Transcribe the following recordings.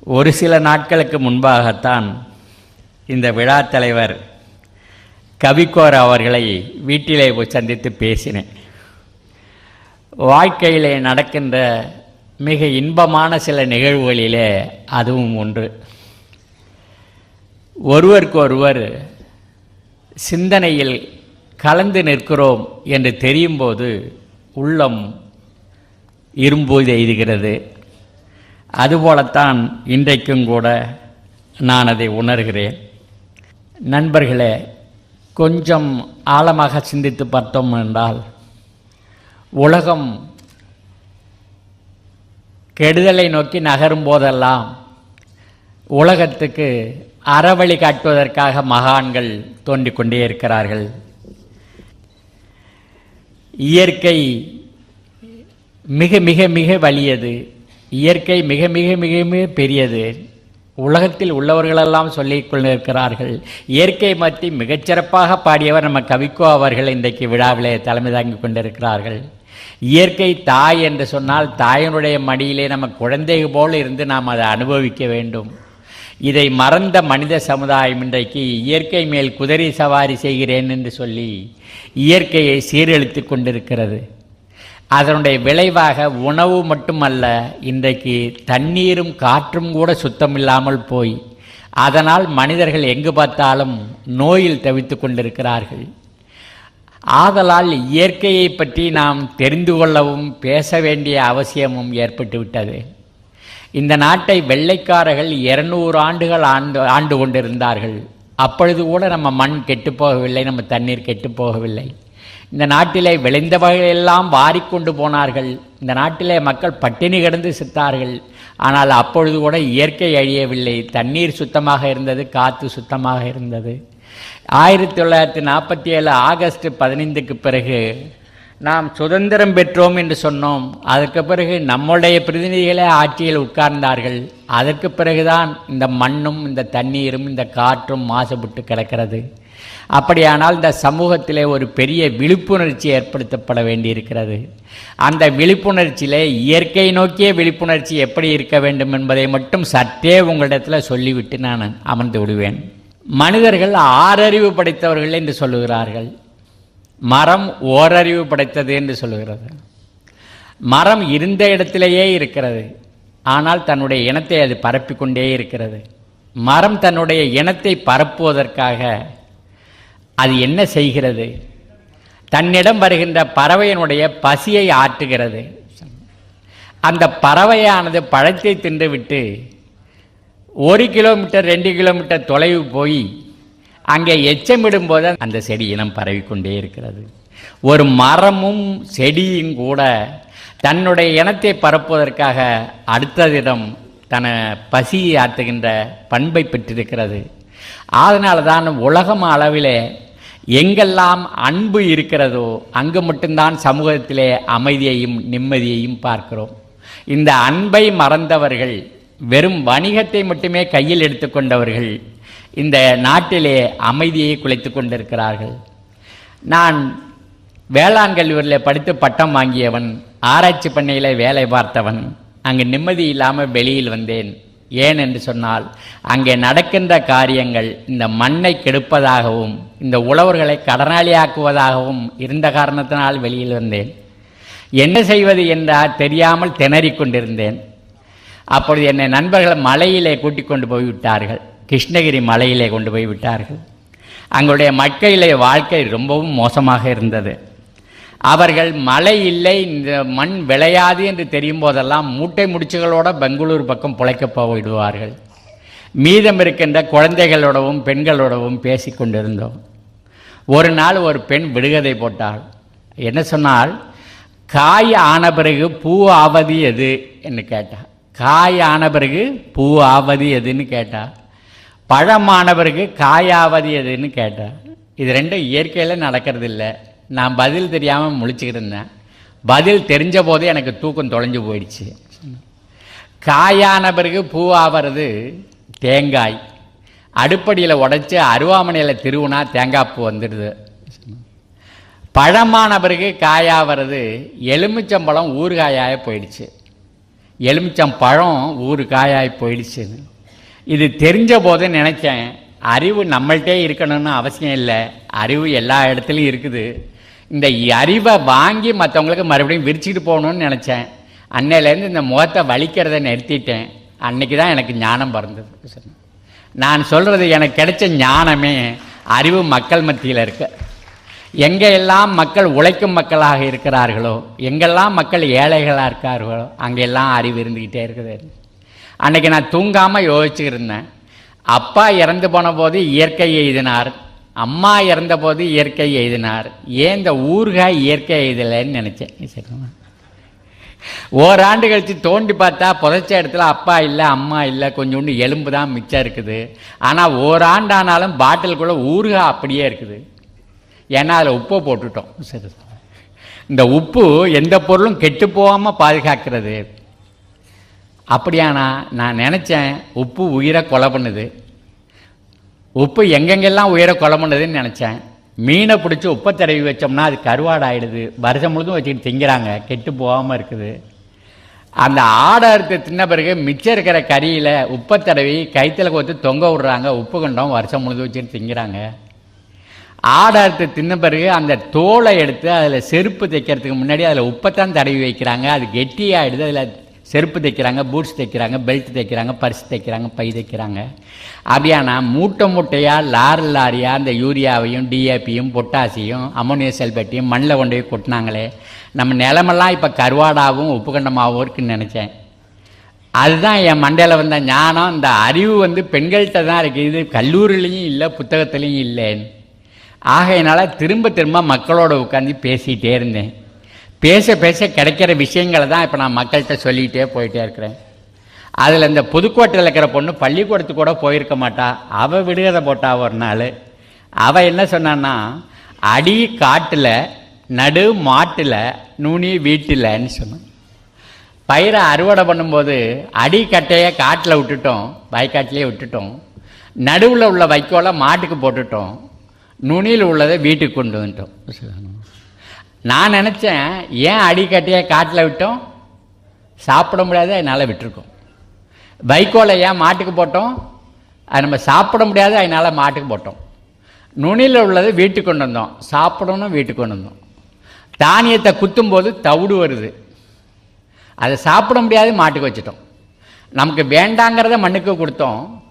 ஒரு சில நாட்களுக்கு முன்பாகத்தான் இந்த விழா தலைவர் கவிக்கோர் அவர்களை வீட்டிலே சந்தித்து பேசினேன். வாழ்க்கையிலே நடக்கின்ற மிக இன்பமான சில நிகழ்வுகளிலே அதுவும் ஒன்று. ஒருவருக்கு ஒருவர் சிந்தனையில் கலந்து நிற்கிறோம் என்று தெரியும்போது உள்ளம் இரும்பு எய்துகிறது அதுபோலத்தான் இன்றைக்கும் கூட நான் அதை உணர்கிறேன். நண்பர்களே கொஞ்சம் ஆழமாக சிந்தித்து பார்த்தோம் என்றால் உலகம் கெடுதலை நோக்கி நகரும் போதெல்லாம் உலகத்துக்கு அறவழி காட்டுவதற்காக மகான்கள் தோண்டிக்கொண்டே இருக்கிறார்கள். இயற்கை மிக மிக மிக வலியது. இயற்கை மிக மிக மிக மிக பெரியது. உலகத்தில் உள்ளவர்களெல்லாம் சொல்லிக் கொண்டிருக்கிறார்கள். இயற்கை பற்றி மிகச்சிறப்பாக பாடியவர் நம்ம கவிக்கோ அவர்கள் இன்றைக்கு விழாவிலே தலைமை தாங்கி கொண்டிருக்கிறார்கள். இயற்கை தாய் என்று சொன்னால் தாயினுடைய மடியிலே நம்ம குழந்தை போல் இருந்து நாம் அதை அனுபவிக்க வேண்டும். இதை மறந்த மனித சமுதாயம் இன்றைக்கு இயற்கை மேல் குதிரை சவாரி செய்கிறேன் என்று சொல்லி இயற்கையை சீரழித்து கொண்டிருக்கிறது. அதனுடைய விளைவாக உணவு மட்டுமல்ல இன்றைக்கு தண்ணீரும் காற்றும் கூட சுத்தமில்லாமல் போய் அதனால் மனிதர்கள் எங்கு பார்த்தாலும் நோயில் தவித்து கொண்டிருக்கிறார்கள். ஆதலால் இயற்கையை பற்றி நாம் தெரிந்து கொள்ளவும் பேச வேண்டிய அவசியமும் ஏற்பட்டுவிட்டது இந்த நாட்டை வெள்ளைக்காரர்கள் இருநூறு ஆண்டுகள் ஆண்டு ஆண்டு கொண்டிருந்தார்கள். அப்பொழுது கூட நம்ம மண் கெட்டுப்போகவில்லை நம்ம தண்ணீர் கெட்டுப்போகவில்லை இந்த நாட்டிலே விளைந்தவர்களெல்லாம் வாரிக்கொண்டு போனார்கள். இந்த நாட்டிலே மக்கள் பட்டினி கிடந்து செத்தார்கள். ஆனால் அப்பொழுது கூட இயற்கை அழியவில்லை. தண்ணீர் சுத்தமாக இருந்தது காற்று சுத்தமாக இருந்தது. ஆயிரத்தி தொள்ளாயிரத்தி நாற்பத்தி ஏழு ஆகஸ்ட் பதினைந்துக்கு பிறகு நாம் சுதந்திரம் பெற்றோம் என்று சொன்னோம். அதற்கு பிறகு நம்முடைய பிரதிநிதிகளே ஆட்சியில் உட்கார்ந்தார்கள். அதற்கு பிறகுதான் இந்த மண்ணும் இந்த தண்ணீரும் இந்த காற்றும் மாசுபட்டு கிடக்கிறது. அப்படியானால் இந்த சமூகத்திலே ஒரு பெரிய விழிப்புணர்ச்சி ஏற்படுத்தப்பட வேண்டியிருக்கிறது. அந்த விழிப்புணர்ச்சியிலே இயற்கை நோக்கிய விழிப்புணர்ச்சி எப்படி இருக்க வேண்டும் என்பதை மட்டும் சற்றே உங்களிடத்தில் சொல்லிவிட்டு நான் அமர்ந்து விடுவேன். மனிதர்கள் ஆறறிவு படைத்தவர்கள் என்று சொல்லுகிறார்கள். மரம் ஓரறிவு படைத்தது என்று சொல்லுகிறது. மரம் இருந்த இடத்திலேயே இருக்கிறது. ஆனால் தன்னுடைய இனத்தை அது பரப்பிக்கொண்டே இருக்கிறது. மரம் தன்னுடைய இனத்தை பரப்புவதற்காக அது என்ன செய்கிறது? தன்னிடம் வருகின்ற பறவையினுடைய பசியை ஆற்றுகிறது. அந்த பறவையானது பழத்தை தின்றுவிட்டு ஒரு கிலோமீட்டர் ரெண்டு கிலோமீட்டர் தொலைவு போய் அங்கே எச்சமிடும்போது அந்த செடி இனம் பரவிக்கொண்டே இருக்கிறது. ஒரு மரமும் செடியும் கூட தன்னுடைய இனத்தை பரப்புவதற்காக அடுத்ததிடம் தன பசியை ஆற்றுகின்ற பண்பை பெற்றிருக்கிறது. அதனால தான் உலகம் அளவிலே எங்கெல்லாம் அன்பு இருக்கிறதோ அங்கு மட்டும்தான் சமூகத்திலே அமைதியையும் நிம்மதியையும் பார்க்கிறோம். இந்த அன்பை மறந்தவர்கள் வெறும் வணிகத்தை மட்டுமே கையில் எடுத்துக்கொண்டவர்கள் இந்த நாட்டிலே அமைதியை குலைத்து கொண்டிருக்கிறார்கள். நான் வேளாண் கல்லூரியில் படித்து பட்டம் வாங்கியவன் ஆராய்ச்சி பண்ணையில் வேலை பார்த்தவன் அங்கு நிம்மதி இல்லாமல் வெளியில் வந்தேன். ஏன் என்று சொன்னால் அங்கே நடக்கின்ற காரியங்கள் இந்த மண்ணை கெடுப்பதாகவும் இந்த உழவர்களை கடனாளியாக்குவதாகவும் இருந்த காரணத்தினால் வெளியில் வந்தேன். என்ன செய்வது என்றால் தெரியாமல் திணறிக் கொண்டிருந்தேன். அப்பொழுது என்னை நண்பர்கள் மலையிலே கூட்டிக் கொண்டு போய்விட்டார்கள். கிருஷ்ணகிரி மலையிலே கொண்டு போய் விட்டார்கள் அங்களுடைய மக்களிலே வாழ்க்கை ரொம்பவும் மோசமாக இருந்தது. அவர்கள் மழை இல்லை இந்த மண் விளையாது என்று தெரியும் போதெல்லாம் மூட்டை முடிச்சுகளோட பெங்களூர் பக்கம் பிழைக்க போய்விடுவார்கள் மீதம் இருக்கின்ற குழந்தைகளோடவும் பெண்களோடவும் பேசி கொண்டிருந்தோம். ஒரு நாள் ஒரு பெண் விடுகதை போட்டாள். என்ன சொன்னால் காய் ஆன பிறகு பூ ஆவது எது? என்று கேட்டா. காய் ஆன பிறகு பூ ஆவது எதுன்னு கேட்டா. பழமான பிறகு காயாவது எதுன்னு கேட்டா. இது ரெண்டும் இயற்கையில் நடக்கிறது இல்லை நான் பதில் தெரியாமல் முழிச்சுக்கிட்டு இருந்தேன். பதில் தெரிஞ்ச போது எனக்கு தூக்கம் தொலைஞ்சு போயிடுச்சு. காயான பிறகு பூவாகிறது தேங்காய். அடுப்படியில் உடைச்சி அருவாமனையில் திருவுனா தேங்காய் பூ வந்துடுது. பழமான பிறகு காயாகிறது எலுமிச்சம்பழம் ஊறுகாயாக போயிடுச்சு. எலுமிச்சம் பழம் ஊறு போயிடுச்சுன்னு இது தெரிஞ்ச போது நினச்சேன் அறிவு நம்மள்கிட்டே இருக்கணும்னு அவசியம் இல்லை. அறிவு எல்லா இடத்துலையும் இருக்குது. இந்த அறிவை வாங்கி மற்றவங்களுக்கு மறுபடியும் விரிச்சிட்டு போகணும்னு நினச்சேன். அன்னையிலேருந்து இந்த முகத்தை வலிக்கிறத நிறுத்திட்டேன். அன்னைக்கு தான் எனக்கு ஞானம் பிறந்தது. நான் சொல்கிறது எனக்கு கிடைச்ச ஞானமே அறிவு மக்கள் மத்தியில் இருக்கு. எங்கே எல்லாம் மக்கள் உழைக்கும் மக்களாக இருக்கிறார்களோ எங்கெல்லாம் மக்கள் ஏழைகளாக இருக்கார்களோ அங்கெல்லாம் அறிவு இருந்துக்கிட்டே இருக்குது. அன்னைக்கு நான் தூங்காமல் யோசிச்சுருந்தேன் அப்பா இறந்து போன போது இயற்கை எழுதினார் அம்மா இறந்தபோது இயற்கை எழுதினார். ஏன் இந்த ஊறுகாய் இயற்கை எழுதலைன்னு நினச்சேன். சரிங்களா ஓராண்டு கழித்து தோண்டி பார்த்தா புதைச்ச இடத்துல அப்பா இல்லை அம்மா இல்லை கொஞ்சோண்டு எலும்பு தான் மிச்சம் இருக்குது. ஆனால் ஓராண்டானாலும் பாட்டிலுக்குள்ளே ஊறுகாய் அப்படியே இருக்குது. ஏன்னா அதில் உப்பை போட்டுட்டோம். சரி இந்த உப்பு எந்த பொருளும் கெட்டு போகாமல் பாதுகாக்கிறது. அப்படியானா நான் நினச்சேன் உப்பு உயிரை கொலை பண்ணுது. உப்பு எங்கெங்கெல்லாம் உயர குழம்புனதுன்னு நினச்சேன். மீனை பிடிச்சி உப்பை தடவி வச்சோம்னா அது கருவாடாயிடுது. வருஷம் முழுதும் வச்சுக்கிட்டு திங்கிறாங்க. கெட்டு போகாமல் இருக்குது. அந்த ஆடை அறுத்து தின்ன பிறகு மிச்சம் இருக்கிற கறியில் உப்பை தடவி கைத்தில் கோத்து தொங்க விடுறாங்க. உப்பு கண்டம் வருஷம் முழுதும் வச்சுட்டு திங்கிறாங்க. ஆடை அறுத்து தின்ன பிறகு அந்த தோலை எடுத்து அதில் செருப்பு தைக்கிறதுக்கு முன்னாடி அதில் உப்பைத்தான் தடவி வைக்கிறாங்க. அது கெட்டியாகிடுது அதில் செருப்பு தைக்கிறாங்க பூட்ஸ் தைக்கிறாங்க பெல்ட் தைக்கிறாங்க பர்ஸ் தைக்கிறாங்க பை தைக்கிறாங்க. அப்படியானா மூட்டை மூட்டையாக லாரி லாரியாக அந்த யூரியாவையும் டிஏபியும் பொட்டாசியும் அமோனியம் செல்பேட்டையும் மண்ணில் கொண்டு போய் கொட்டினாங்களே. நம்ம நிலமெல்லாம் இப்போ கருவாடாகவும் உப்புகண்டமாகவும் இருக்குன்னு நினச்சேன். அதுதான் என் மண்டையில் வந்த ஞானம். இந்த அறிவு வந்து பெண்கள்கிட்ட தான் இருக்குது இது கல்லூரிலையும் இல்லை புத்தகத்துலேயும் இல்லைன்னு. ஆகையினால திரும்ப திரும்ப மக்களோட உட்காந்து பேசிகிட்டே இருந்தேன். பேச பேச கிடைக்கிற விஷயங்களை தான் இப்போ நான் மக்கள்கிட்ட சொல்லிகிட்டே போயிட்டே இருக்கிறேன். அதில் இந்த புதுக்கோட்டையில் இருக்கிற பொண்ணு பள்ளிக்கூடத்துக்கு கூட போயிருக்க மாட்டா. அவள் விடுகதை போட்டா ஒரு நாள். அவள் என்ன சொன்னான்னா அடி காட்டில் நடு மாட்டில் நுனி வீட்டில்ன்னு சொன்னான். பயிரை அறுவடை பண்ணும்போது அடி கட்டையை காட்டில் விட்டுட்டோம் வயக்காட்டிலே விட்டுட்டோம். நடுவில் உள்ள வைக்கோலை மாட்டுக்கு போட்டுட்டோம். நுனியில் உள்ளதை வீட்டுக்கு கொண்டு வந்துட்டோம். நான் நினச்சேன் ஏன் அடிக்கட்டையை காட்டில் விட்டோம்? சாப்பிட முடியாத என்னால் விட்டுருக்கோம். வைக்கோலை ஏன் மாட்டுக்கு போட்டோம்? அது நம்ம சாப்பிட முடியாது அதனால் மாட்டுக்கு போட்டோம். நுனியில் உள்ளது வீட்டுக்கு கொண்டு வந்தோம். சாப்பிடணும் வீட்டுக்கு கொண்டு வந்தோம். தானியத்தை குத்தும்போது தவிடு வருது. அதை சாப்பிட முடியாது மாட்டுக்கு வச்சுட்டோம். நமக்கு வேண்டாங்கிறத மண்ணுக்கு கொடுத்தோம்.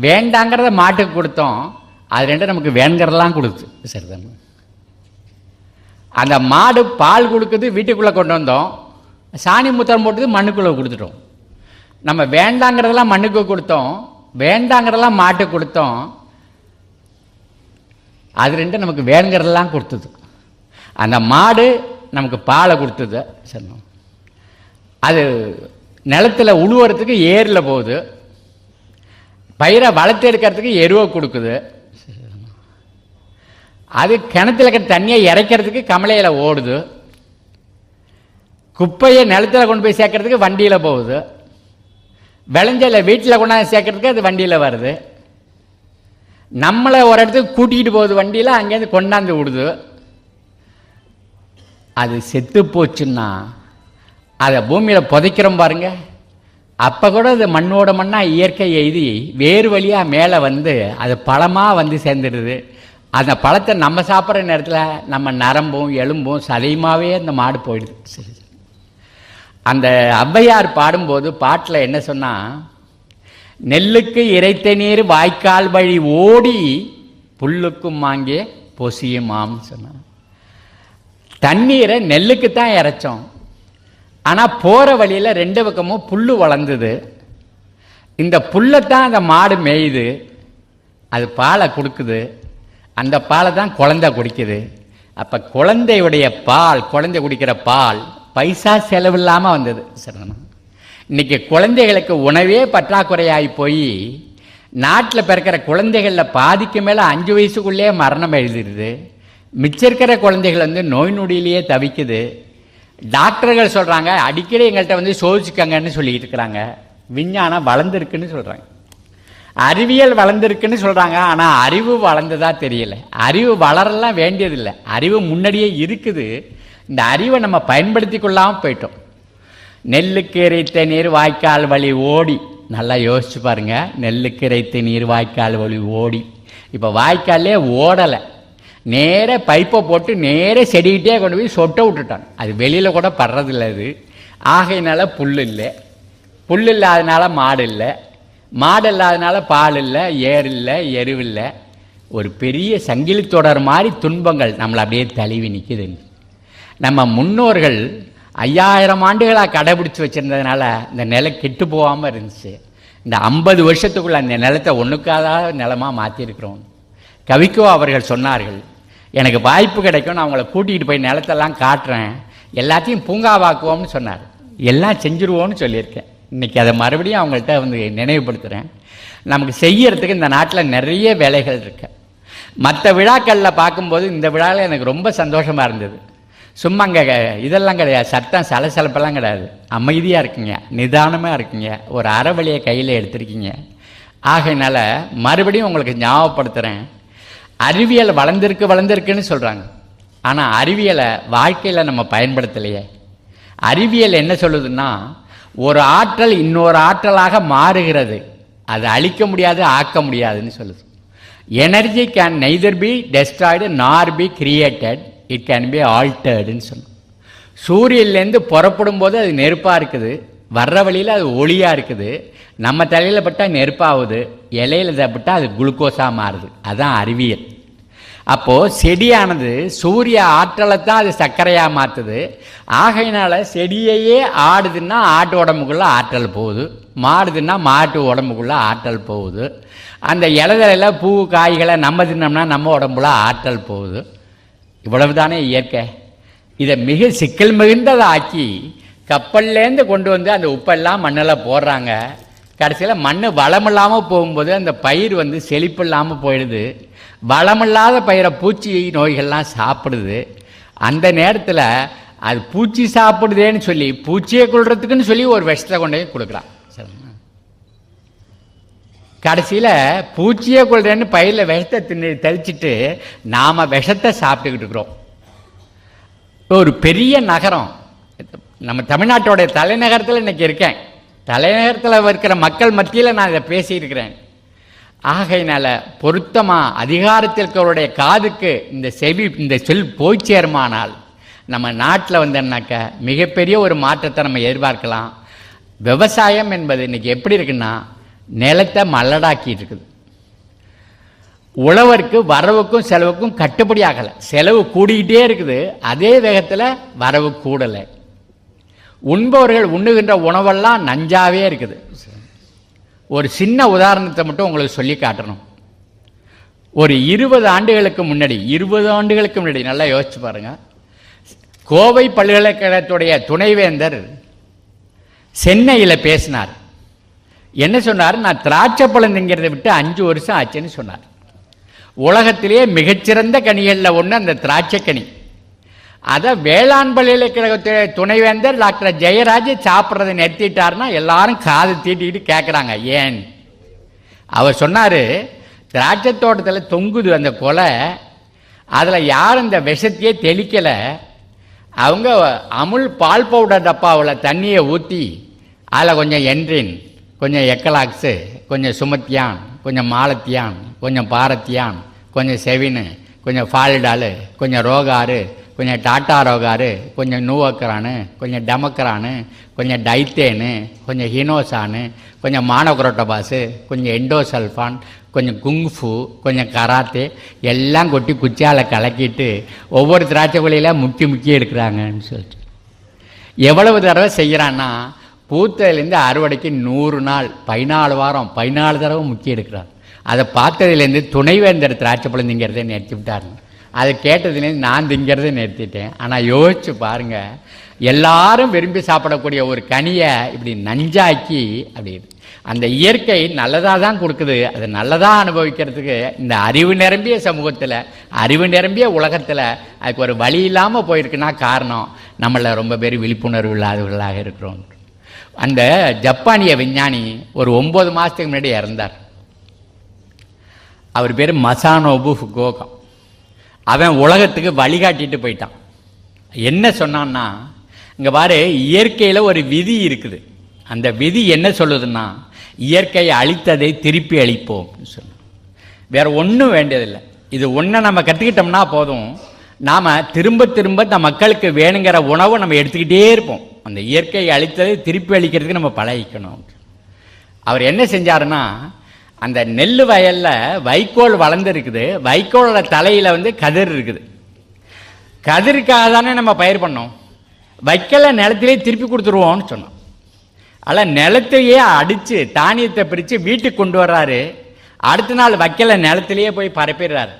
வேண்டாங்கிறத மாட்டுக்கு கொடுத்தோம். அது ரெண்டும் நமக்கு வேணுங்கிறதெல்லாம் கொடுத்து. சரிதான்? அந்த மாடு பால் கொடுக்குது வீட்டுக்குள்ளே கொண்டு வந்தோம். சாணி முத்திரம் போட்டது மண்ணுக்குள்ளே கொடுத்துட்டோம். நம்ம வேண்டாங்கிறதெல்லாம் மண்ணுக்கு கொடுத்தோம் வேண்டாங்கிறதெல்லாம் மாட்டுக்கு கொடுத்தோம். அது ரெண்டு நமக்கு வேணுங்கிறதெல்லாம் கொடுத்தது. அந்த மாடு நமக்கு பாலை கொடுத்தது. சொன்னோம் அது நிலத்தில் உழுவுறதுக்கு ஏரில் போகுது. பயிரை வளர்த்து எடுக்கிறதுக்கு எருவை கொடுக்குது. அது கிணத்துல இருக்கிற தண்ணியை இறைக்கிறதுக்கு கமலையில் ஓடுது. குப்பையை நிலத்தில் கொண்டு போய் சேர்க்கறதுக்கு வண்டியில் போகுது. விளைஞ்சல வீட்டில் கொண்டாந்து சேர்க்கறதுக்கு அது வண்டியில் வருது. நம்மளை ஒரு இடத்துக்கு கூட்டிகிட்டு போகுது வண்டியில் அங்கேருந்து கொண்டாந்து விடுது. அது செத்து போச்சுன்னா அதை பூமியில் புதைக்கிறோம் பாருங்க. அப்போ கூட அது மண்ணோட மண்ணாக இயற்கை எழுதி வேறு வழியாக மேலே வந்து அது பழமாக வந்து சேர்ந்துடுது. அந்த பழத்தை நம்ம சாப்பிட்ற நேரத்தில் நம்ம நரம்பும் எலும்பும் சதையுமாவே அந்த மாடு போயிடுது. சரி. அந்த ஔவையார் பாடும்போது பாட்டில் என்ன சொன்னால் நெல்லுக்கு இறைத்த நீர் வாய்க்கால் வழி ஓடி புல்லுக்கும் வாங்கே பொசியுமாம்னு சொன்னான் தண்ணீரை நெல்லுக்கு தான் இறைச்சோம். ஆனால் போகிற வழியில் ரெண்டு பக்கமும் புல் வளர்ந்தது. இந்த புல்லைத்தான் அந்த மாடு மேயுது. அது பாலை கொடுக்குது. அந்த பாலை தான் குழந்தை குடிக்குது. அப்போ குழந்தையுடைய பால் குழந்தை குடிக்கிற பால் பைசா செலவில்லாமல் வந்தது. சரிண்ணா இன்றைக்கி குழந்தைகளுக்கு உணவே பற்றாக்குறையாகி போய் நாட்டில் பிறக்கிற குழந்தைகளில் பாதிக்கு மேலே அஞ்சு வயசுக்குள்ளேயே மரணம் எழுதிடுது. மிச்சம் இருக்கிற குழந்தைகள் வந்து நோய் நொடியிலேயே தவிக்குது. டாக்டர்கள் சொல்கிறாங்க அடிக்கடி எங்கள்கிட்ட வந்து சோதிச்சுக்கங்கன்னு சொல்லிக்கிட்டு இருக்கிறாங்க. விஞ்ஞானம் வளர்ந்துருக்குன்னு சொல்கிறாங்க அறிவியல் வளர்ந்துருக்குன்னு சொல்கிறாங்க ஆனால் அறிவு வளர்ந்ததாக தெரியலை. அறிவு வளரலாம் வேண்டியதில்லை. அறிவு முன்னாடியே இருக்குது. இந்த அறிவை நம்ம பயன்படுத்தி கொள்ளாமல் போயிட்டோம். நெல்லுக்கு இறைத்த நீர் வாய்க்கால் வழி ஓடி. நல்லா யோசிச்சு பாருங்க நெல்லுக்கு இறைத்த நீர் வாய்க்கால் வழி ஓடி. இப்போ வாய்க்காலே ஓடலை. நேர பைப்பை போட்டு நேர செடிக்கிட்டே கொண்டு போய் சொட்டை விட்டுட்டான். அது வெளியில் கூட படுறதில்ல அது. ஆகையினால புல் இல்லை. புல் இல்லாதனால மாடு இல்லை. மாடு இல்லாதனால பால் இல்லை ஏர் இல்லை எருவில்லை ஒரு பெரிய சங்கிலி தொடர் மாதிரி துன்பங்கள் நம்மளை அப்படியே தழுவி நிற்குதுன்னு நம்ம முன்னோர்கள் ஐயாயிரம் ஆண்டுகளாக கடைபிடிச்சி வச்சுருந்ததுனால இந்த நிலம் கெட்டு போகாமல் இருந்துச்சு. இந்த ஐம்பது வருஷத்துக்குள்ள அந்த நிலத்தை ஒன்றுக்காத நிலமாக மாற்றிருக்கிறோம் கவிக்கோ அவர்கள் சொன்னார்கள் எனக்கு வாய்ப்பு கிடைக்கும் நான் அவங்கள கூட்டிகிட்டு போய் நிலத்தெல்லாம் காட்டுறேன். எல்லாத்தையும் பூங்காவாக்குவோம்னு சொன்னார். எல்லாம் செஞ்சுருவோம்னு சொல்லியிருக்கேன். இன்றைக்கி அதை மறுபடியும் அவங்கள்ட்ட வந்து நினைவுபடுத்துகிறேன் நமக்கு செய்யறதுக்கு இந்த நாட்டில் நிறைய வேலைகள் இருக்கு. மற்ற விழாக்களில் பார்க்கும்போது இந்த விழாவில் எனக்கு ரொம்ப சந்தோஷமாக இருந்தது. சும்மா அங்கே இதெல்லாம் கிடையாது. சத்தம் சலசலப்பெல்லாம் கிடையாது. அமைதியாக இருக்குங்க. நிதானமாக இருக்குங்க. ஒரு அறவழியை கையில் எடுத்திருக்கீங்க. ஆகையினால மறுபடியும் உங்களுக்கு ஞாபகப்படுத்துகிறேன் அறிவியல் வளர்ந்துருக்கு வளர்ந்துருக்குன்னு சொல்கிறாங்க ஆனால் அறிவியலை வாழ்க்கையில் நம்ம பயன்படுத்தலையே. அறிவியல் என்ன சொல்லுதுன்னா ஒரு ஆற்றல் இன்னொரு ஆற்றலாக மாறுகிறது. அது அழிக்க முடியாது ஆக்க முடியாதுன்னு சொல்லுது. Energy can neither be destroyed nor be created it can be ஆல்டர்டுன்னு சொன்னோம். சூரியன்லேருந்து புறப்படும் போது அது நெருப்பாக இருக்குது. வர்ற வழியில் அது ஒளியாக இருக்குது. நம்ம தலையில் பட்டால் நெருப்பாகுது. இலையில் பட்டால் அது குளுக்கோஸாக மாறுது. அதுதான் அறிவியல். அப்போது செடியானது சூரிய ஆற்றலை தான் அது சர்க்கரையாக மாற்றுது ஆகையினால் செடியையே ஆடுதுன்னா ஆட்டு உடம்புக்குள்ளே ஆற்றல் போகுது. மாடுதுன்னா மாட்டு உடம்புக்குள்ளே ஆற்றல் போகுது. அந்த இலதலையில் பூ காய்களை நம்ம தின்னோம்னா நம்ம உடம்புல ஆற்றல் போகுது. இவ்வளவு தானே இயற்கை? இதை மிக சிக்கல் மிகுந்ததை ஆக்கி கப்பல்லேருந்து கொண்டு வந்து அந்த உப்பெல்லாம் மண்ணில் போடுறாங்க. கடைசியில் மண் வளமில்லாமல் போகும்போது அந்த பயிர் வந்து செழிப்பு இல்லாமல் போயிடுது. வளமில்லாத பயிரை பூச்சி நோய்கள்லாம் சாப்பிடுது. அந்த நேரத்தில் அது பூச்சி சாப்பிடுதேன்னு சொல்லி பூச்சியை கொள்றதுக்குன்னு சொல்லி ஒரு விஷத்தை கொண்டு போய் கொடுக்குறான். சரிங்களா? கடைசியில் பூச்சியே கொள்றேன்னு பயிரில் விஷத்தை தின்னு தெளிச்சிட்டு நாம் விஷத்தை சாப்பிட்டுக்கிட்டு இருக்கிறோம். ஒரு பெரிய நகரம். நம்ம தமிழ்நாட்டோடைய தலைநகரத்தில் இன்னைக்கு இருக்கேன். தலைநகரத்தில் இருக்கிற மக்கள் மத்தியில் நான் இதை பேசியிருக்கிறேன். ஆகையினால பொருத்தமாக அதிகாரத்தில் இருக்கிறவருடைய காதுக்கு இந்த செவி இந்த சொல் போய் சேருமானால் நம்ம நாட்டில் வந்தோம்னாக்க மிகப்பெரிய ஒரு மாற்றத்தை நம்ம எதிர்பார்க்கலாம். விவசாயம் என்பது இன்றைக்கி எப்படி இருக்குன்னா நிலத்தை மல்லடாக்கிட்டு இருக்குது உழவருக்கு வரவுக்கும் செலவுக்கும் கட்டுப்படி ஆகலை. செலவு கூடிக்கிட்டே இருக்குது. அதே வேகத்தில் வரவு கூடலை. உண்பவர்கள் உண்ணுகின்ற உணவெல்லாம் நஞ்சாவே இருக்குது. ஒரு சின்ன உதாரணத்தை மட்டும் உங்களுக்கு சொல்லி காட்டணும். ஒரு இருபது ஆண்டுகளுக்கு முன்னாடி இருபது ஆண்டுகளுக்கு முன்னாடி நல்லா யோசிச்சு பாருங்கள் கோவை பல்கலைக்கழகத்துடைய துணைவேந்தர் சென்னையில் பேசினார். என்ன சொன்னார்? நான் திராட்சை பழம் திங்கிறத விட்டு அஞ்சு வருஷம் ஆச்சுன்னு சொன்னார். உலகத்திலேயே மிகச்சிறந்த கனிகளில் ஒன்று அந்த திராட்சை கனி அதை வேளாண் பல்கலைக்கழகத்துடைய துணைவேந்தர் டாக்டர் ஜெயராஜ் சாப்பிட்றதை நிறுத்திட்டார்னா எல்லாரும் காது தீட்டிக்கிட்டு கேட்குறாங்க ஏன்? அவர் சொன்னார் திராட்சை தோட்டத்தில் தொங்குது அந்த கொலை அதில் யாரும் இந்த விஷத்தையே தெளிக்கலை. அவங்க அமுல் பால் பவுடர் டப்பாவில் தண்ணியை ஊற்றி அதில் கொஞ்சம் என்ட்ரின் கொஞ்சம் எக்கலாக்ஸு கொஞ்சம் சுமத்தியான் கொஞ்சம் மாலத்தியான் கொஞ்சம் பாரத்தியான் கொஞ்சம் செவினு கொஞ்சம் ஃபால்டாலு கொஞ்சம் ரோகாரு கொஞ்சம் டாட்டா ரோகாரு கொஞ்சம் நூவக்கரானு கொஞ்சம் டமக்கரானு கொஞ்சம் டைத்தேனு கொஞ்சம் ஹினோசானு கொஞ்சம் மானோக்ரோட்டபாஸு கொஞ்சம் எண்டோசல்ஃபான் கொஞ்சம் குங்ஃபு கொஞ்சம் கராத்தே எல்லாம் கொட்டி குச்சியால் கலக்கிட்டு ஒவ்வொரு திராட்சை கொலையில் முக்கி முக்கி எடுக்கிறாங்கன்னு சொல்லிட்டு. எவ்வளவு தடவை செய்கிறான்னா பூத்ததுலேருந்து அறுவடைக்கு நூறு நாள் பதினாலு வாரம் பதினாலு தடவை முக்கிய எடுக்கிறார். அதை பார்த்ததுலேருந்து துணைவேந்தர் திராட்சைப்பழம் திங்கிறதே நிறுத்தி விட்டாருங்க அதை கேட்டதுலேருந்து நான் திங்கிறதே நிறுத்திட்டேன். ஆனால் யோசிச்சு பாருங்க எல்லாரும் விரும்பி சாப்பிடக்கூடிய ஒரு கனியை இப்படி நஞ்சாக்கி அப்படி அந்த இயற்கை நல்லதாக தான் கொடுக்குது. அது நல்லதாக அனுபவிக்கிறதுக்கு இந்த அறிவு நிரம்பிய சமூகத்தில் அறிவு நிரம்பிய உலகத்தில் அதுக்கு ஒரு வழி இல்லாமல் போயிருக்குன்னா காரணம் நம்மளை ரொம்ப பேர் விழிப்புணர்வு இல்லாதவர்களாக இருக்கிறோம். அந்த ஜப்பானிய விஞ்ஞானி ஒரு ஒம்பது மாதத்துக்கு முன்னாடி இறந்தார். அவர் பேர் மசானோபு ஃபுகோகம் அவன் உலகத்துக்கு வழிகாட்டிட்டு போயிட்டான். என்ன சொன்னான்னா இங்கே பாரு இயற்கையில் ஒரு விதி இருக்குது. அந்த விதி என்ன சொல்லுதுன்னா இயற்கையை அழித்ததை திருப்பி அழிப்போம் சொல்லு. வேறு ஒன்றும் வேண்டியதில்லை. இது ஒன்றை நம்ம கற்றுக்கிட்டோம்னா போதும். நாம் திரும்ப திரும்ப இந்த மக்களுக்கு வேணுங்கிற உணவை நம்ம எடுத்துக்கிட்டே இருப்போம். அந்த இயற்கையை அழித்ததை திருப்பி அழிக்கிறதுக்கு நம்ம பழகிக்கணும். அவர் என்ன செஞ்சாருன்னா அந்த நெல் வயலில் வைக்கோல் வளர்ந்துருக்குது வைக்கோலோட தலையில் வந்து கதிர் இருக்குது. கதிருக்காக தானே நம்ம பயிர் பண்ணோம். வைக்கல நிலத்திலே திருப்பி கொடுத்துருவோம்னு சொன்னோம் அதில் நிலத்தையே அடித்து தானியத்தை பிரித்து வீட்டுக்கு கொண்டு வர்றாரு. அடுத்த நாள் வைக்கல நிலத்திலேயே போய் பரப்பிடுறாரு.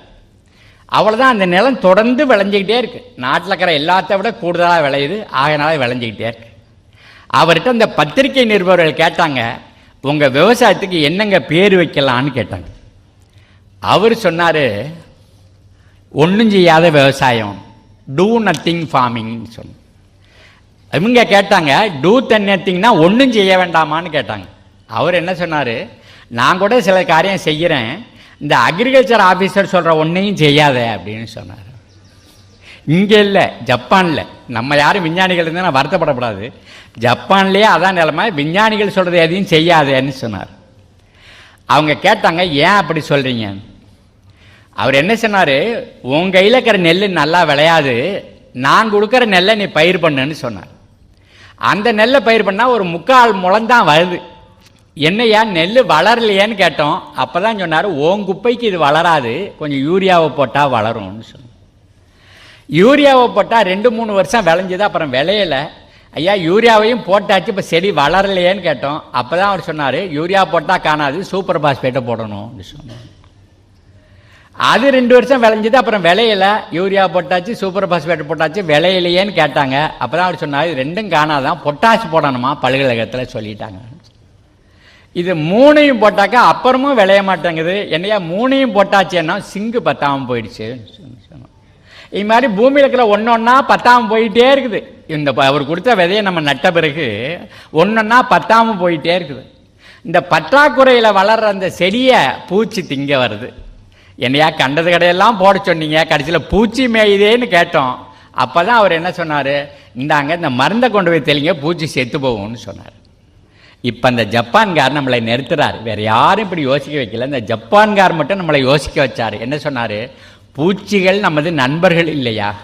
அவ்வளோதான் அந்த நிலம் தொடர்ந்து விளைஞ்சிக்கிட்டே இருக்குது நாட்டில் இருக்கிற எல்லாத்த விட கூடுதலாக விளையுது. ஆகையினால விளைஞ்சிக்கிட்டே இருக்கு. அவர்கிட்ட அந்த பத்திரிகை நிருபர்கள் கேட்டாங்க உங்கள் விவசாயத்துக்கு என்னங்க பேர் வைக்கலான்னு கேட்டாங்க. அவர் சொன்னார் ஒன்றும் செய்யாத விவசாயம். டூ நத்திங் ஃபார்மிங்னு சொன்ன இவங்க கேட்டாங்க டூ தன் நத்திங்னா ஒன்றும் செய்ய வேண்டாமான்னு கேட்டாங்க. அவர் என்ன சொன்னார் நான் கூட சில காரியம் செய்கிறேன் இந்த அக்ரிகல்ச்சர் ஆஃபீஸர் சொல்கிற ஒன்றையும் செய்யாத அப்படின்னு சொன்னார். இங்கே இல்லை ஜப்பானில். நம்ம யாரும் விஞ்ஞானிகள் இருந்தால் நான் வருத்தப்படக்கூடாது. ஜப்பான்லேயே அதான் நிலைமை விஞ்ஞானிகள் சொல்கிறது எதையும் செய்யாதேன்னு சொன்னார். அவங்க கேட்டாங்க ஏன் அப்படி சொல்கிறீங்க அவர் என்ன சொன்னார் உன் கையில் இருக்கிற நெல் நல்லா விளையாது. நான் கொடுக்குற நெல்லை நீ பயிர் பண்ணுன்னு சொன்னார். அந்த நெல்லை பயிர் பண்ணால் ஒரு முக்கால் முளந்தான் வருது. என்னையா நெல் வளரலையேன்னு கேட்டோம். அப்போ தான் சொன்னார் ஓன் குப்பைக்கு இது வளராது. கொஞ்சம் யூரியாவை போட்டால் வளரும்னு சொன்னோம் யூரியாவை போட்டால் ரெண்டு மூணு வருஷம் விளைஞ்சது அப்புறம் விளையல. ஐயா யூரியாவையும் போட்டாச்சு இப்போ செடி வளரலையேன்னு கேட்டோம். அப்போ தான் அவர் சொன்னார் யூரியா போட்டால் காணாது சூப்பர் பாஸ்பேட்டை போடணும்னு சொன்னார். அது ரெண்டு வருஷம் விளைஞ்சது அப்புறம் விளையல. யூரியா போட்டாச்சு சூப்பர் பாஸ்பேட் போட்டாச்சு விளையலையேன்னு கேட்டாங்க. அப்போ தான் அவர் சொன்னார் ரெண்டும் காணாதான் பொட்டாசு போடணுமா? பல்கலைக்கழகத்தில் சொல்லிட்டாங்க. இது மூணையும் போட்டாக்கா அப்புறமும் விளைய மாட்டேங்குது. என்னையா மூணையும் போட்டாச்சுன்னா சிங்கு பத்தாமல் போயிடுச்சு. சொன்னோம் இது மாதிரி பூமியில் இருக்கிற ஒன்று ஒன்றா பத்தாமல் போயிட்டே இருக்குது. இந்த ப- அவர் கொடுத்த விதையை நம்ம நட்ட பிறகு ஒன்றொன்னா பத்தாமல் போயிட்டே இருக்குது. இந்த பற்றாக்குறையில் வளர்கிற அந்த செடியை பூச்சி திங்க வருது. என்னையா கண்டது கடையெல்லாம் போட சொன்னீங்க. கடைசியில் பூச்சி மேயுதேன்னு கேட்டோம். அப்போ தான் அவர் என்ன சொன்னார்? இந்தாங்க இந்த மருந்தை கொண்டு போய் தெளிங்க பூச்சி செத்து போகும்னு சொன்னார். இப்போ அந்த ஜப்பான்கார் நம்மளை நிறுத்துறாரு. வேறு யாரும் இப்படி யோசிக்க வைக்கல. இந்த ஜப்பான்கார் மட்டும் நம்மளை யோசிக்க வச்சார். என்ன சொன்னார்? பூச்சிகள் நமது நண்பர்கள் இல்லையா?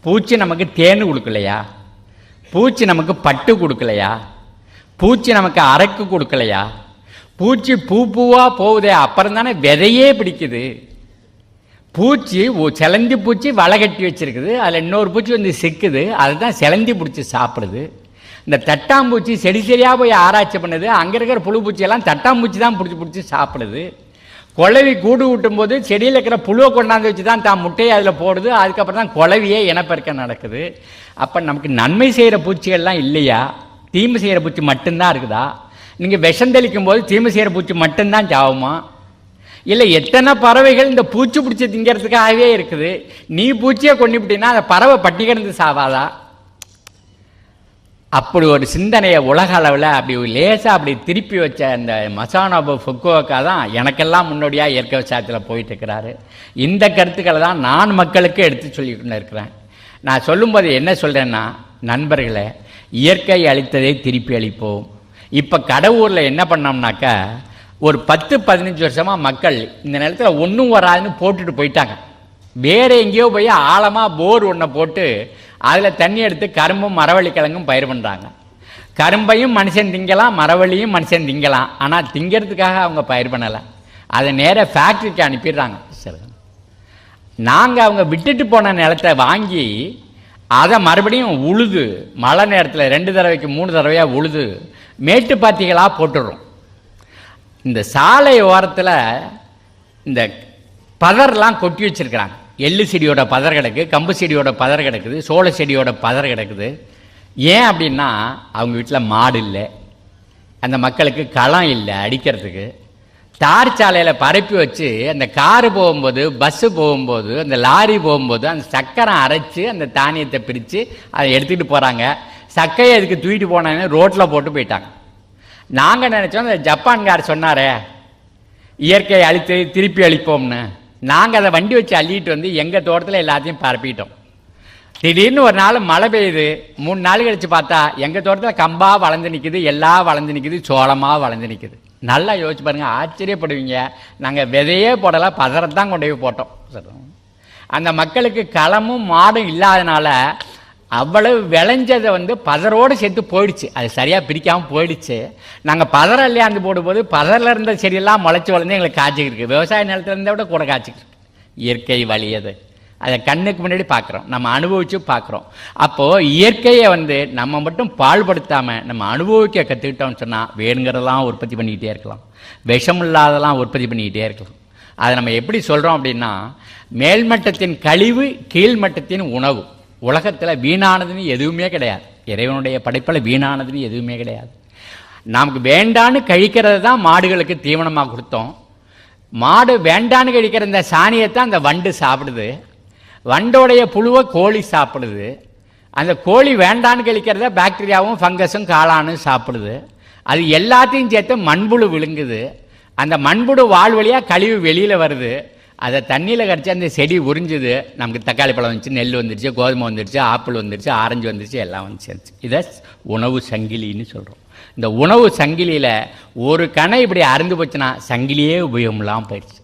பூச்சி நமக்கு தேன் கொடுக்கலையா? பூச்சி நமக்கு பட்டு கொடுக்கலையா? பூச்சி நமக்கு அரைக்கு கொடுக்கலையா? பூச்சி பூ பூவாக போகுதே அப்புறம் தானே விதையே பிடிக்குது. பூச்சி ஒ- சிலந்தி பூச்சி வலை கட்டி வச்சிருக்குது. அதில் இன்னொரு பூச்சி வந்து சிக்குது. அதுதான் சிலந்தி பிடிச்சி சாப்பிடுது. இந்த தட்டாம்பூச்சி செடி செடியாக போய் ஆராய்ச்சி பண்ணுது. அங்கே இருக்கிற புழு பூச்சியெல்லாம் தட்டாம்பூச்சி தான் பிடிச்சி பிடிச்சி சாப்பிடுது. குளவி கூடு ஊட்டும் போது செடியில் இருக்கிற புழுவை கொண்டாந்து வச்சு தான் தான் முட்டையை அதில் போடுது. அதுக்கப்புறம் தான் குளவியே இனப்பெருக்கம் நடக்குது. அப்போ நமக்கு நன்மை செய்கிற பூச்சிகள்லாம் இல்லையா? தீமை செய்கிற பூச்சி மட்டும்தான் இருக்குதா? நீங்கள் விஷம் தெளிக்கும் போது தீமை செய்கிற பூச்சி மட்டும்தான் சாவுமா? இல்லை எத்தனை பறவைகள் இந்த பூச்சி பிடிச்சி திங்கிறதுக்காகவே இருக்குது. நீ பூச்சியை கொண்டுபிட்டினா அந்த பறவை பட்டி கிடந்து சாவாதா? அப்படி ஒரு சிந்தனையை உலக அளவில் அப்படி லேசாக அப்படி திருப்பி வச்ச அந்த மசானோபு ஃபுக்குவோக்கா தான் எனக்கெல்லாம் முன்னோடியாக இயற்கை விவசாயத்தில் போயிட்டு இருக்கிறாரு இந்த கருத்துக்களை தான் நான் மக்களுக்கு எடுத்து சொல்லிக்கிட்டு இருக்கிறேன். நான் சொல்லும்போது என்ன சொல்கிறேன்னா நண்பர்களே இயற்கை அளித்ததை திருப்பி அளிப்போம். இப்போ கடவுரில் என்ன பண்ணோம்னாக்கா ஒரு பத்து பதினஞ்சு வருஷமாக மக்கள் இந்த நிலத்தில் ஒன்றும் வராதுன்னு போட்டுட்டு போயிட்டாங்க. வேறு எங்கேயோ போய் ஆழமாக போர் ஒன்றை போட்டு அதில் தண்ணி எடுத்து கரும்பும் மரவள்ளிக்கிழங்கும் பயிர் பண்ணுறாங்க கரும்பையும் மனுஷன் திங்கலாம் மரவள்ளியும் மனுஷன் திங்கலாம். ஆனால் திங்கிறதுக்காக அவங்க பயிர் பண்ணலை. அதை நேராக ஃபேக்ட்ரிக்கு அனுப்பிடுறாங்க. சரி. நாங்கள் அவங்க விட்டுட்டு போன நிலத்தை வாங்கி அதை மறுபடியும் உழுது மழை நேரத்தில் ரெண்டு தடவைக்கு மூணு தடவையாக உழுது மேட்டுப்பாத்திகளாக போட்டுடுறோம். இந்த சாலை ஓரத்தில் இந்த பதர்லாம் கொட்டி வச்சிருக்கிறாங்க. எள்ளு செடியோட பதர் கிடக்கு கம்பு செடியோட பதர் கிடக்குது சோள செடியோட பதர் கிடக்குது. ஏன் அப்படின்னா அவங்க வீட்டில் மாடு இல்லை. அந்த மக்களுக்கு களம் இல்லை அடிக்கிறதுக்கு. தார் சாலையில் பரப்பி வச்சு அந்த காரு போகும்போது பஸ்ஸு போகும்போது அந்த லாரி போகும்போது அந்த சக்கரம் அரைச்சி அந்த தானியத்தை பிரித்து அதை எடுத்துக்கிட்டு போகிறாங்க சக்கையை அதுக்கு தூக்கிட்டு போனாங்க ரோட்டில் போட்டு போயிட்டாங்க. நாங்கள் நினச்சோம் அந்த ஜப்பான்கார் சொன்னாரே இயற்கையை அழித்து திருப்பி அழிப்போம்னு. நாங்கள் அதை வண்டி வச்சு அள்ளிட்டு வந்து எங்கள் தோட்டத்தில் எல்லாத்தையும் பரப்பிட்டோம். திடீர்னு ஒரு நாள் மழை பெய்யுது. மூணு நாள் கழித்து பார்த்தா எங்கள் தோட்டத்தில் கம்பாக வளர்ந்து நிற்குது எல்லாம் வளர்ந்து நிற்குது சோளமாக வளர்ந்து நிற்குது நல்லா யோசிச்சு பாருங்கள் ஆச்சரியப்படுவீங்க. நாங்கள் விதையே போடலை பதறத்தான் கொண்டு போய் போட்டோம். அந்த மக்களுக்கு களமும் மாடும் இல்லாதனால அவ்வளவு விளைஞ்சதை வந்து பதரோடு சேர்த்து போயிடுச்சு. அது சரியாக பிரிக்காமல் போயிடுச்சு. நாங்கள் பதற இல்லையாந்து போடும்போது பதரில் இருந்த செடியெல்லாம் முளைச்சி வளர்ந்து எங்களுக்கு காய்ச்சிக்கிருக்கு விவசாய நிலத்துல இருந்த விட கூட காய்ச்சிக்கிருக்கு இயற்கை வழியது அதை. கண்ணுக்கு முன்னாடி பார்க்குறோம். நம்ம அனுபவித்து பார்க்குறோம். அப்போது இயற்கையை வந்து நம்ம மட்டும் பாழ்படுத்தாமல் நம்ம அனுபவிக்க கற்றுக்கிட்டோம்னு சொன்னால் வேணுங்கிறதெல்லாம் உற்பத்தி பண்ணிக்கிட்டே இருக்கலாம். விஷம் இல்லாதெல்லாம் உற்பத்தி பண்ணிக்கிட்டே இருக்கலாம். அதை நம்ம எப்படி சொல்கிறோம் அப்படின்னா மேல்மட்டத்தின் கழிவு கீழ்மட்டத்தின் உணவு. உலகத்தில் வீணானதுன்னு எதுவுமே கிடையாது. இறைவனுடைய படைப்பில் வீணானதுன்னு எதுவுமே கிடையாது. நமக்கு வேண்டான்னு கழிக்கிறது தான் மாடுகளுக்கு தீவனமாக கொடுத்தோம். மாடு வேண்டான்னு கழிக்கிற இந்த சாணியத்தை அந்த வண்டு சாப்பிடுது. வண்டோடைய புழுவை கோழி சாப்பிடுது. அந்த கோழி வேண்டான்னு கழிக்கிறத பாக்டீரியாவும் ஃபங்கஸும் காளானும் சாப்பிடுது. அது எல்லாத்தையும் சேர்த்து மண்புழு விழுங்குது. அந்த மண்புழு வாழ் வழியாக கழிவு வெளியில் வருது. அதை தண்ணியில் கிடச்சி அந்த செடி உறிஞ்சுது. நமக்கு தக்காளி பழம் வந்துச்சு நெல் வந்துருச்சு கோதுமை வந்துருச்சு ஆப்பிள் வந்துருச்சு ஆரஞ்சு வந்துருச்சு எல்லாம் வந்துச்சு. இதை உணவு சங்கிலின்னு சொல்கிறோம் இந்த உணவு சங்கிலியில் ஒரு கணை இப்படி அறுந்து போச்சுன்னா சங்கிலியே உபயோகம்லாம் போயிடுச்சு.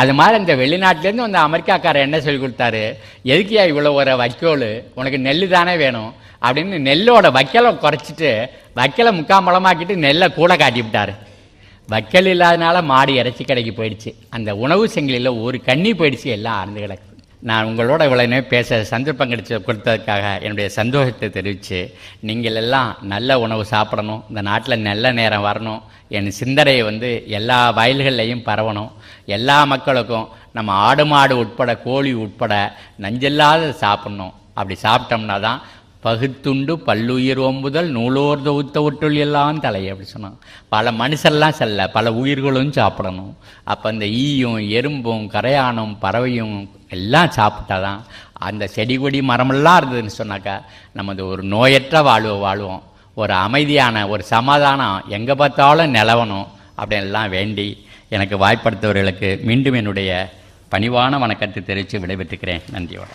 அது மாதிரி இந்த வெளிநாட்டிலேருந்து வந்த அமெரிக்காக்காரர் என்ன சொல்லி கொடுத்தாரு? எதுக்கியா இவ்வளோ ஒரு வைக்கோல்? உனக்கு நெல் தானே வேணும்? அப்படின்னு நெல்லோட வைக்கலை குறைச்சிட்டு வைக்கலை முக்காம்பழமாக்கிட்டு நெல்லை கூட காட்டி விட்டார் வக்கல் இல்லாதனால மாடு இறைச்சி கடைக்கு போயிடுச்சு. அந்த உணவு செங்கலில் ஒரு கண்ணி போயிடுச்சு எல்லாம் அறந்து கிடக்கு. நான் உங்களோட இவ்வளோ பேச சந்தர்ப்பம் கிடைச்ச கொடுத்ததுக்காக என்னுடைய சந்தோஷத்தை தெரிவித்து நீங்கள் எல்லாம் நல்ல உணவு சாப்பிடணும் இந்த நாட்டில் நல்ல நேரம் வரணும் என் சிந்தனை வந்து எல்லா வயல்கள்லையும் பரவணும். எல்லா மக்களுக்கும் நம்ம ஆடு மாடு உட்பட கோழி உட்பட நஞ்சில்லாத சாப்பிடணும். அப்படி சாப்பிட்டோம்னா தான் பகுத்துண்டு பல்லுயிர் ஒம்புதல் நூலோர் தொகுத்த ஒட்டுள் எல்லாம் தலை அப்படி சொன்னாங்க பல மனுஷெல்லாம் செல்ல பல உயிர்களும் சாப்பிடணும். அப்போ இந்த ஈயும் எறும்பும் கரையானும் பறவையும் எல்லாம் சாப்பிட்டாதான் அந்த செடி கொடி மரமெல்லாம் இருந்ததுன்னு சொன்னாக்கா நமது ஒரு நோயற்ற வாழ்வு வாழ்வோம். ஒரு அமைதியான ஒரு சமாதானம் எங்கே பார்த்தாலும் நிலவணும் அப்படின்லாம் வேண்டி எனக்கு வாய்ப்படுத்தவர்களுக்கு மீண்டும் என்னுடைய பணிவான வணக்கத்தை தெரிவித்து விடைபெற்றுக்கிறேன். நன்றியோட.